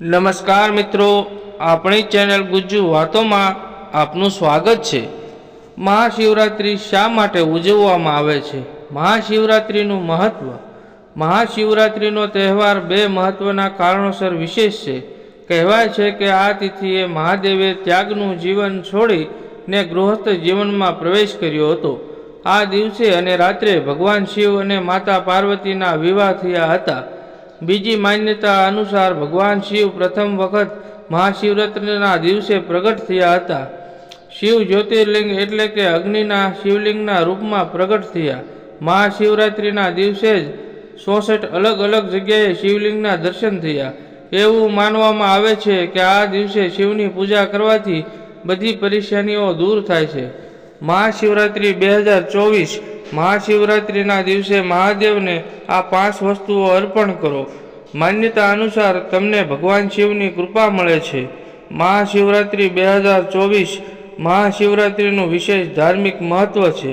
નમસ્કાર મિત્રો, આપણી ચેનલ ગુજ્જુ વાતોમાં આપનું સ્વાગત છે. મહાશિવરાત્રિ શા માટે ઉજવવામાં આવે છે? મહાશિવરાત્રિનું મહત્ત્વ મહાશિવરાત્રિનો તહેવાર બે મહત્ત્વના કારણોસર વિશેષ છે. કહેવાય છે કે આ તિથિએ મહાદેવે ત્યાગનું જીવન છોડીને ગૃહસ્થ જીવનમાં પ્રવેશ કર્યો હતો. આ દિવસે અને રાત્રે ભગવાન શિવ અને માતા પાર્વતીના વિવાહ થયા હતા. બીજી માન્યતા અનુસાર ભગવાન શિવ પ્રથમ વખત મહાશિવરાત્રિના દિવસે પ્રગટ થયા હતા. શિવ જ્યોતિર્લિંગ એટલે કે અગ્નિના શિવલિંગના રૂપમાં પ્રગટ થયા. મહાશિવરાત્રિના દિવસે જ ચોસઠ અલગ અલગ જગ્યાએ શિવલિંગના દર્શન થયા. એવું માનવામાં આવે છે કે આ દિવસે શિવની પૂજા કરવાથી બધી પરેશાનીઓ દૂર થાય છે. મહાશિવરાત્રિ બે હજાર ચોવીસ મહાશિવરાત્રિના દિવસે મહાદેવને આ પાંચ વસ્તુઓ અર્પણ કરો. માન્યતા અનુસાર તમને ભગવાન શિવની કૃપા મળે છે. મહાશિવરાત્રિ બે હજાર ચોવીસ મહાશિવરાત્રિનું વિશેષ ધાર્મિક મહત્ત્વ છે.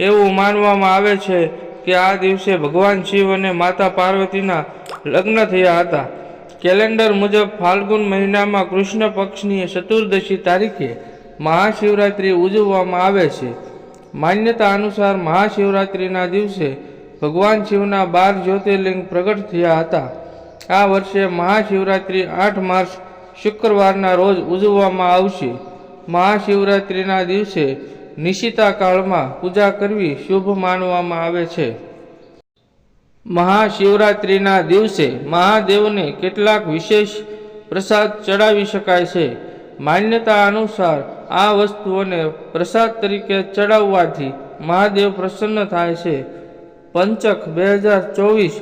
એવું માનવામાં આવે છે કે આ દિવસે ભગવાન શિવ અને માતા પાર્વતીના લગ્ન થયા હતા. કેલેન્ડર મુજબ ફાલ્ગુન મહિનામાં કૃષ્ણ પક્ષની ચતુર્દશી તારીખે મહાશિવરાત્રિ ઉજવવામાં આવે છે. માન્યતા અનુસાર મહાશિવરાત્રિના દિવસે ભગવાન શિવના બાર જ્યોતિર્લિંગ પ્રગટ થયા હતા. આ વર્ષે મહાશિવરાત્રિ આઠ માર્ચ શુક્રવારના રોજ ઉજવવામાં આવશે. મહાશિવરાત્રિના દિવસે નિશિતા કાળમાં પૂજા કરવી શુભ માનવામાં આવે છે. મહાશિવરાત્રિના દિવસે મહાદેવને કેટલાક વિશેષ પ્રસાદ ચડાવી શકાય છે. માન્યતા અનુસાર આ વસ્તુઓને પ્રસાદ તરીકે ચડાવવાથી મહાદેવ પ્રસન્ન થાય છે. પંચક બે હજાર ચોવીસ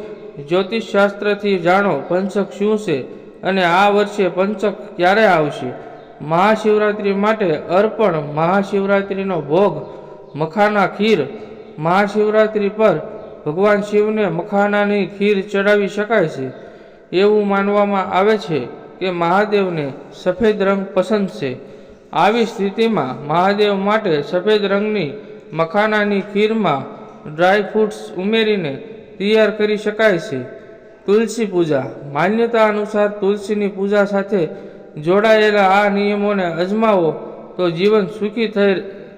જ્યોતિષશાસ્ત્રથી જાણો પંચક શું છે અને આ વર્ષે પંચક ક્યારે આવશે? મહાશિવરાત્રિ માટે અર્પણ, મહાશિવરાત્રિનો ભોગ, મખાના ખીર. મહાશિવરાત્રિ પર ભગવાન શિવને મખાનાની ખીર ચડાવી શકાય છે. એવું માનવામાં આવે છે કે મહાદેવને સફેદ રંગ પસંદ છે. આવી સ્થિતિમાં મહાદેવ માટે સફેદ રંગની મખાનાની ખીરમાં ડ્રાય ફ્રૂટ્સ ઉમેરીને તૈયાર કરી શકાય છે. તુલસી પૂજા. માન્યતા અનુસાર તુલસીની પૂજા સાથે જોડાયેલા આ નિયમોને અજમાવો તો જીવન સુખી થઈ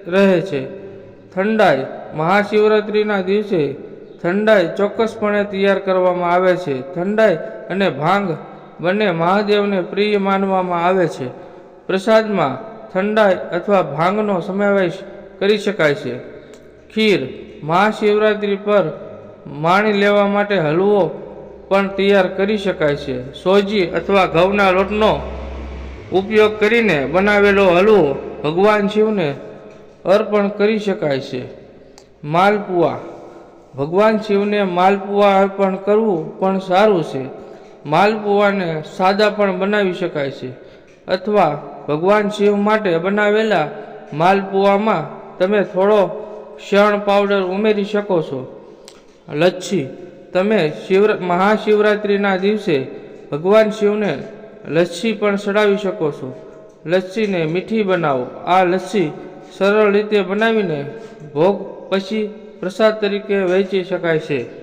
રહે છે. ઠંડાઈ. મહાશિવરાત્રિના દિવસે ઠંડાઈ ચોક્કસપણે તૈયાર કરવામાં આવે છે. ઠંડાઈ અને ભાંગ બંને મહાદેવને પ્રિય માનવામાં આવે છે. પ્રસાદમાં ઠંડાઈ અથવા ભાંગનો સમાવેશ કરી શકાય છે. ખીર મહાશિવરાત્રિ પર માણી લેવા માટે હલવો પણ તૈયાર કરી શકાય છે. સોજી અથવા ઘઉંના લોટનો ઉપયોગ કરીને બનાવેલો હલવો ભગવાન શિવને અર્પણ કરી શકાય છે. માલપુઆ. ભગવાન શિવને માલપુઆ અર્પણ કરવું પણ સારું છે. માલપુઆને સાદા પણ બનાવી શકાય છે. અથવા ભગવાન શિવ માટે બનાવેલા માલપુઆમાં તમે થોડો શણ પાવડર ઉમેરી શકો છો. લચ્છી, તમે શિવ મહાશિવરાત્રિના દિવસે ભગવાન શિવને લચ્છી પણ ચડાવી શકો છો. લચ્છીને મીઠી બનાવો. આ લચ્છી સરળ રીતે બનાવીને ભોગ પછી પ્રસાદ તરીકે વહેંચી શકાય છે.